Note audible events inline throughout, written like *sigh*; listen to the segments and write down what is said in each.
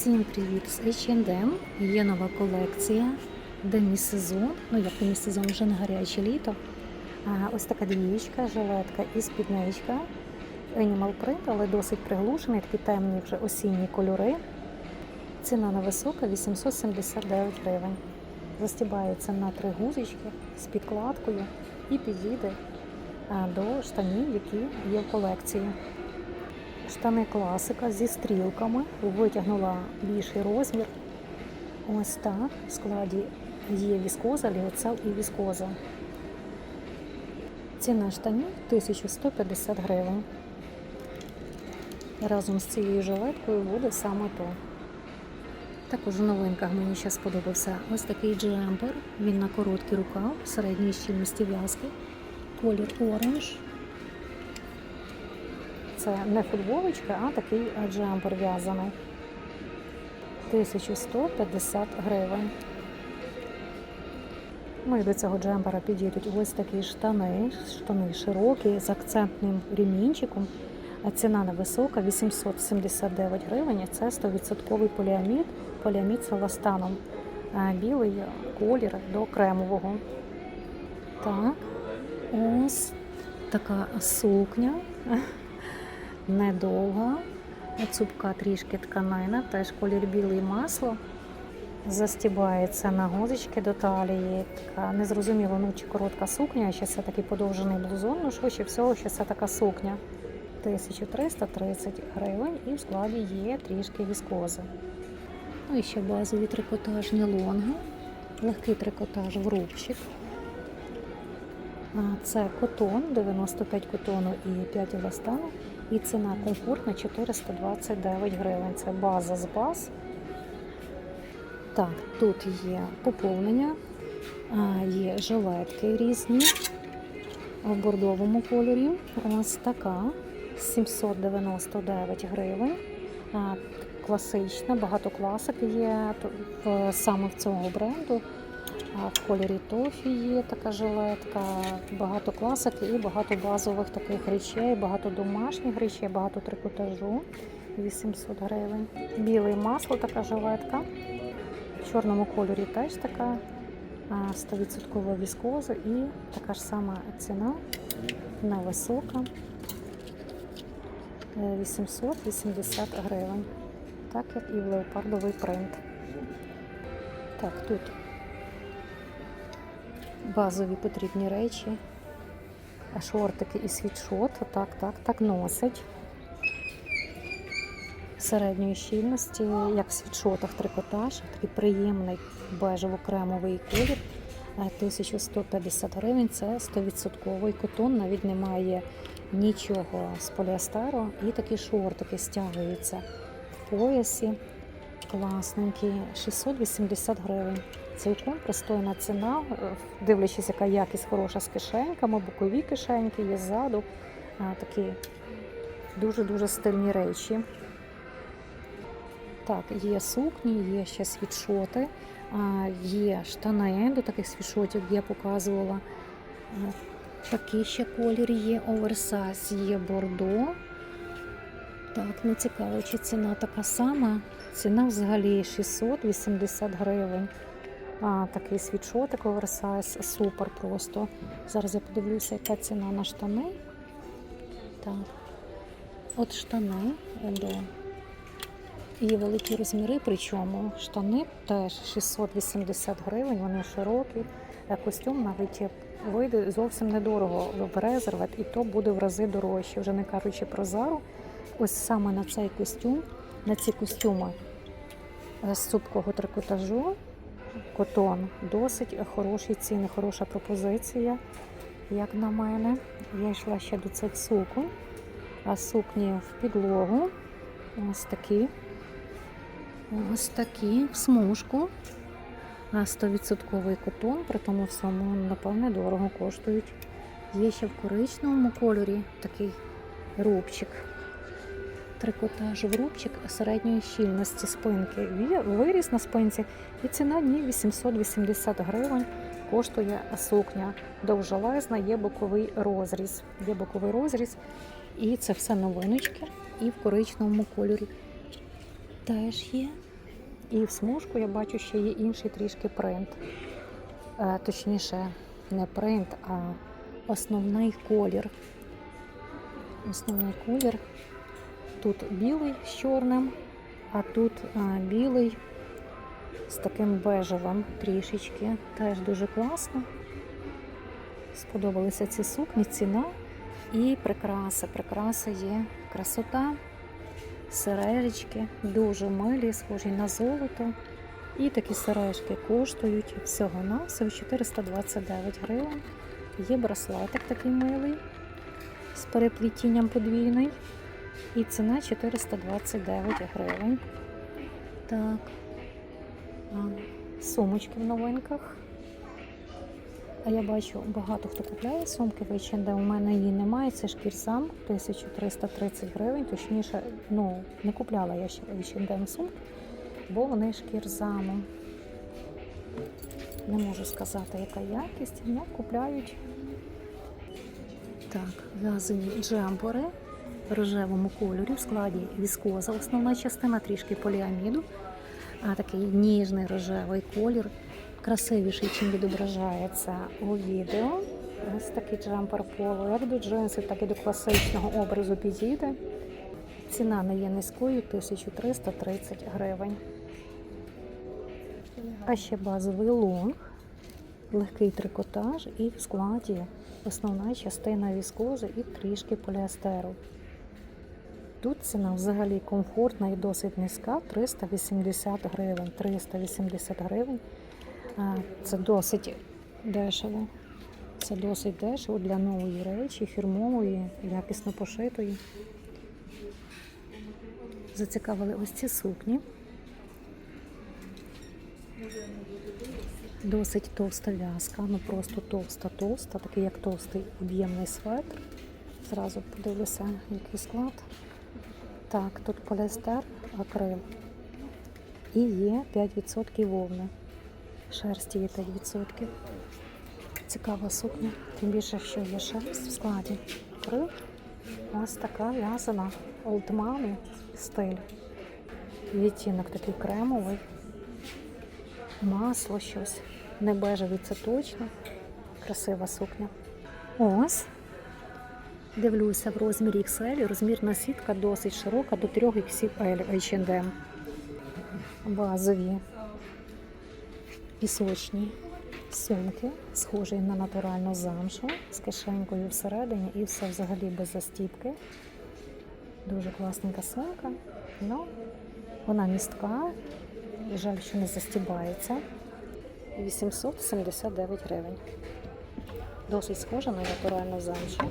Всім привіт з H&M. Є нова колекція. Демі-сезон. Ну, як демі-сезон, вже не гаряче літо. А, ось така двієчка, жилетка і спідничка. Animal print, але досить приглушений, такі темні вже осінні кольори. Ціна невисока 879 гривень. Застібається на три гузички з підкладкою і підійде до штанів, які є в колекції. Штани класика зі стрілками. Витягнула більший розмір. Ось так. В складі є віскоза, ліоцел і віскоза. Ціна штанів 1150 гривень. Разом з цією жилеткою буде саме то. Також в новинках мені ще сподобався ось такий джемпер. Він на короткий рукав, середньої щільності в'язки, колір оранж. Це не футболочка, а такий джемпер в'язаний. 1150 гривень. Ну і до цього джемпера підійдуть ось такі штани, штани широкі з акцентним ремінчиком. Ціна невисока 879 гривень. Це 100% поліамід, поліамід з еластаном. Білий колір до кремового. Так, ось така сукня недовга, цупка трішки тканина, теж колір білий масло. Застібається на гузички до талії. Така незрозуміло, ну чи коротка сукня, чи це такий подовжений блузон. Ну, швидше всього, що це така сукня. 1330 гривень і в складі є трішки віскози. Ну і ще базові трикотажні лонги, легкий трикотаж в рубчик. Це котон, 95 котону і 5 еластану. І ціна комфортна 429 гривень. Це база з баз. Так, тут є поповнення, є жилетки різні в бордовому кольорі. Ось така 799 гривень. Класична, багато класик є саме в цього бренду. В кольорі тофі є така жилетка, багато класики і багато базових таких речей, багато домашніх речей, багато трикотажу. 800 гривень. Біле масло, така жилетка. В чорному кольорі теж така а, 100% віскоза і така ж сама ціна невисока. Е, 880 гривень. Так як і в леопардовий принт. Так, тут базові потрібні речі, шортики і світшот. Так, так, так носять. Середньої щільності, як в світшотах трикотаж, такий приємний бежево-кремовий колір. Е, 1150 гривень це 100% котон, навіть немає нічого з поліестеру. І такі шортики стягуються в поясі. Класненькі, 680 гривень. Цілком пристойна ціна, е, дивлячись, яка якість хороша з кишеньками, бокові кишеньки є ззаду. Такі дуже-дуже стильні речі. Так, є сукні, є ще світшоти, є штани до таких світшотів, я показувала. Такий ще колір є, оверсайз, є бордо. Так, не цікаво, чи ціна така сама. Ціна взагалі 680 гривень. А, такий світшотик оверсайз, супер просто. Зараз я подивлюся, яка ціна на штани. Так. От штани і великі розміри, причому штани теж 680 гривень, вони широкі. Е, Костюм навіть вийде зовсім недорого в резервет, і то буде в рази дорожче, вже не кажучи про зару. Ось саме на цей костюм, на ці костюми е, з цупкого трикотажу, котон, досить хороші ціни, хороша пропозиція, як на мене. Я йшла ще до цих суконь, а сукні в підлогу. Ось такі. Ось такі в смужку. А 100% котон, при тому всьому, напевне, дорого коштують. Є ще в коричневому кольорі такий рубчик. Трикотаж в рубчик середньої щільності спинки. Виріс на спинці і ціна ні 880 гривень коштує сукня. Довжелезна, є боковий розріз. Є боковий розріз, і це все новиночки. І в коричневому кольорі теж є. І в смужку я бачу, що є інший трішки принт. Е, Точніше, не принт, а основний колір. Основний колір. Тут білий з чорним, а тут а, білий з таким бежевим трішечки. Теж дуже класно. Сподобалися ці сукні, ціна і прикраси. Прикраси є красота, сережечки, дуже милі, схожі на золото. І такі сережки коштують всього на всього 429 гривень. Є браслетик такий милий з переплетінням подвійний. І ціна 429 гривень. Так. Сумочки в новинках. А я бачу, багато хто купляє сумки в H&M, У мене її немає. Це шкірсам 1330 гривень. Точніше, ну, не купляла я ще H&M сумки, бо вони шкірзаму. Не можу сказати, яка якість. Ну, купляють. Так, в'язані джемпери в рожевому кольорі в складі віскоза. Основна частина трішки поліаміду. А такий ніжний рожевий колір, красивіший, чим відображається у відео. Ось такий джемпер поло, як до джинсів, так і до класичного образу підійде. Ціна не є низькою 1330 гривень. А ще базовий лонг, легкий трикотаж і в складі основна частина віскози і трішки поліестеру. Тут ціна взагалі комфортна і досить низька 380 гривень. 380 гривень. Це досить дешево. Це досить дешево для нової речі, фірмової, якісно пошитої. Зацікавили ось ці сукні. Досить товста в'язка, ну просто товста-товста, такий як товстий об'ємний светр. Зразу подивлюся, який склад. Так, тут поліестер, акрил. І є 5% вовни. Шерсті є 5%. Цікава сукня. Тим більше, що є шерсть в складі. Акрил. Ось така в'язана олдмані стиль. Відтінок такий кремовий. Масло щось. Не бежевий, це точно. Красива сукня. Ось. Дивлюся в розмірі XL, розмірна сітка досить широка, до 3 XL H&M. Базові пісочні сумки, схожі на натуральну замшу, з кишенькою всередині і все взагалі без застіпки. Дуже класненька сумка. Ну, вона містка, жаль, що не застібається. 879 гривень. Досить схожа на натуральну замшу.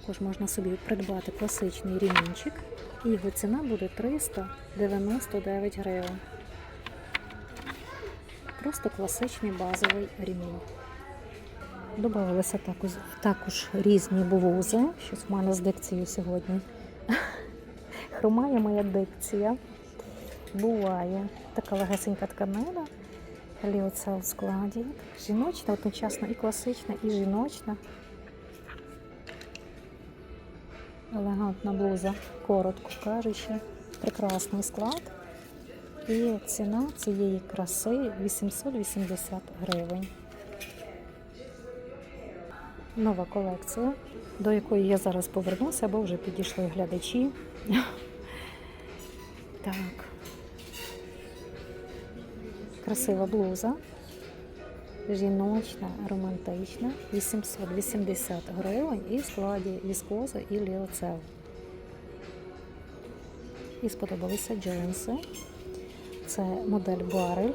Також можна собі придбати класичний ремінчик, і його ціна буде 399 гривень. Просто класичний базовий ремінь. Добавилися також, також різні блузи. Щось в мене з дикцією сьогодні. *laughs* Хромає моя дикція. Буває. Така легесенька тканина. Ліоцел в складі. Жіночна, одночасно і класична, і жіночна. Елегантна блуза, коротко кажучи, прекрасний склад. І ціна цієї краси 880 гривень. Нова колекція, до якої я зараз повернуся, бо вже підійшли глядачі. Так. Красива блуза. Жіночна, романтична, 880 гривень і складі віскоза і ліоцел. І сподобалися джинси. Це модель Барель.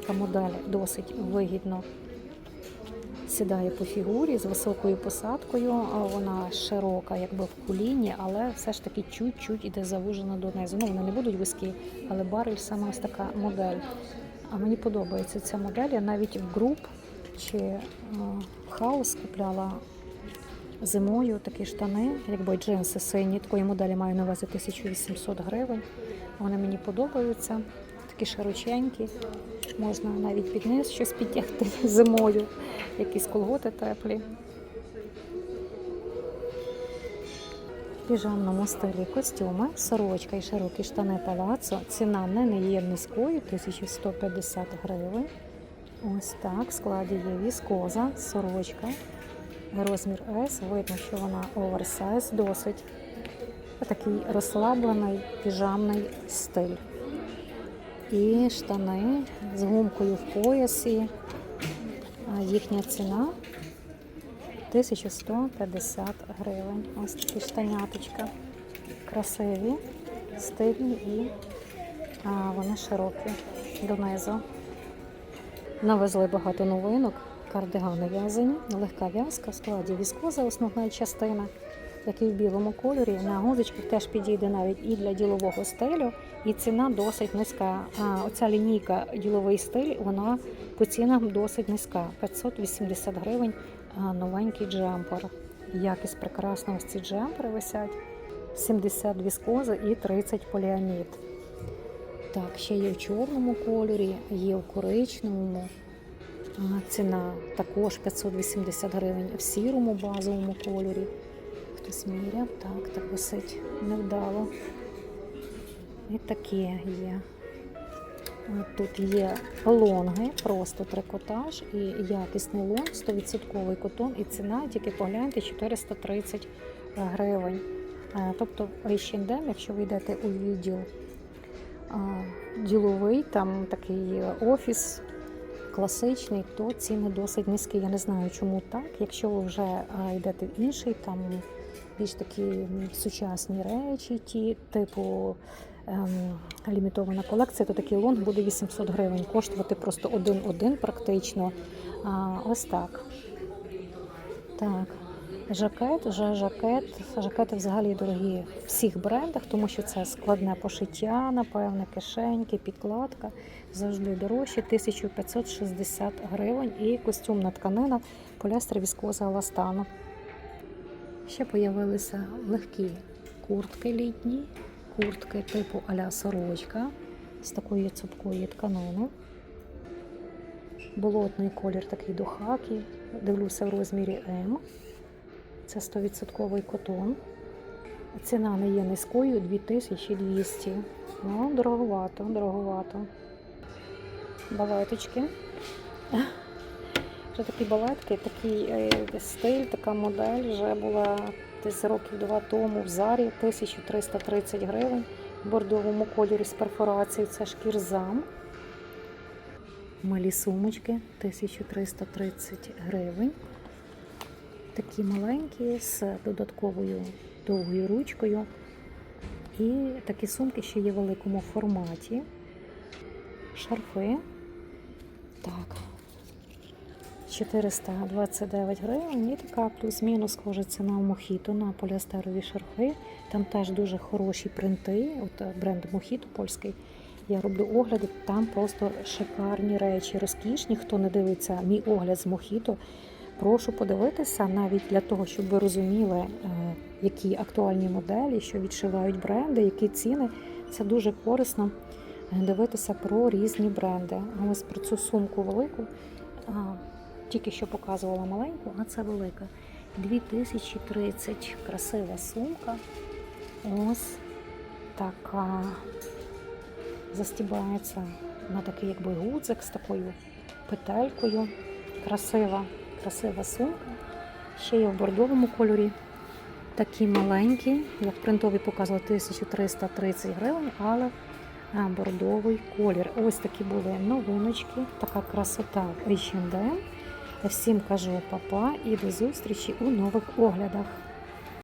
Така модель досить вигідно сідає по фігурі з високою посадкою. Вона широка, якби в коліні, але все ж таки чуть-чуть іде завужена донизу. Ну, вони не будуть вузькі, але барель саме ось така модель. А мені подобається ця модель. Я навіть в груп чи е, хаос купляла зимою такі штани, якби джинси сині. Такої моделі маю на увазі 1800 гривень. Вони мені подобаються. Такі широченькі. Можна навіть під низ щось підтягти *laughs* зимою, якісь колготи теплі. Піжамному стилі костюми, сорочка і широкі штани палацо. Ціна не, є низькою, 1150 гривень. Ось так, в складі є віскоза, сорочка. Розмір S, видно, що вона оверсайз досить. Такий розслаблений піжамний стиль. І штани з гумкою в поясі. Їхня ціна 1150 гривень. Ось такі штаняточка. Красиві, стильні і а, вони широкі донизу. Навезли багато новинок, кардигани в'язані, легка в'язка, в складі віскоза, основна частина, який в білому кольорі. На гузочках теж підійде навіть і для ділового стилю, і ціна досить низька. А оця лінійка діловий стиль, вона по цінам досить низька. 580 гривень новенький джемпер. Якість прекрасна, ось ці джемпери висять. 70 віскоза і 30 поліамід. Так, ще є в чорному кольорі, є в коричневому. Ціна також 580 гривень в сірому базовому кольорі. Хтось міряв, так, так висить невдало. І такі є. Тут є лонги, просто трикотаж і якісний лонг, 100% котон, і ціна, тільки погляньте, 430 гривень. Е, Тобто H&M, якщо ви йдете у відділ діловий, там такий офіс класичний, то ціни досить низькі. Я не знаю, чому так. Якщо ви вже йдете в інший, там більш такі сучасні речі, ті, типу ем, лімітована колекція, то такий лонг буде 800 гривень, коштувати просто один-один практично. А, ось так. Так. Жакет, вже жакет. Жакети взагалі дорогі в всіх брендах, тому що це складне пошиття, напевне, кишеньки, підкладка. Завжди дорожче 1560 гривень і костюмна тканина поліестер віскоза еластану. Ще появилися легкі куртки літні, куртки типу аля сорочка з такої цупкої тканини. Болотний колір такий до хакі. Дивлюся в розмірі М. Це 100% котон. Ціна не є низькою 2200. Ну, дороговато, дороговато. Балеточки. Вже такі балетки, такий е, стиль, така модель вже була десь років два тому в зарі 1330 гривень в бордовому кольорі з перфорацією. Це шкірзам. Малі сумочки 1330 гривень. Такі маленькі з додатковою довгою ручкою. І такі сумки ще є в великому форматі. Шарфи. Так. 429 гривень. І така плюс-мінус схожа ціна у Мохіто на поліестерові шарфи. Там теж дуже хороші принти. От е, бренд Мохіто польський. Я роблю огляди, там просто шикарні речі, розкішні. Хто не дивиться мій огляд з Мохіто, прошу подивитися навіть для того, щоб ви розуміли, е, які актуальні моделі, що відшивають бренди, які ціни. Це дуже корисно дивитися про різні бренди. Ось про цю сумку велику. Тільки що показувала маленьку, а це велика. 2030. Красива сумка. Ось така застібається на такий якби гудзик з такою петелькою. Красива, красива сумка. Ще є в бордовому кольорі. Такі маленькі, як принтові показували 1330 гривень, але бордовий колір. Ось такі були новиночки, така красота H&M. Всім кажу папа і до зустрічі у нових оглядах.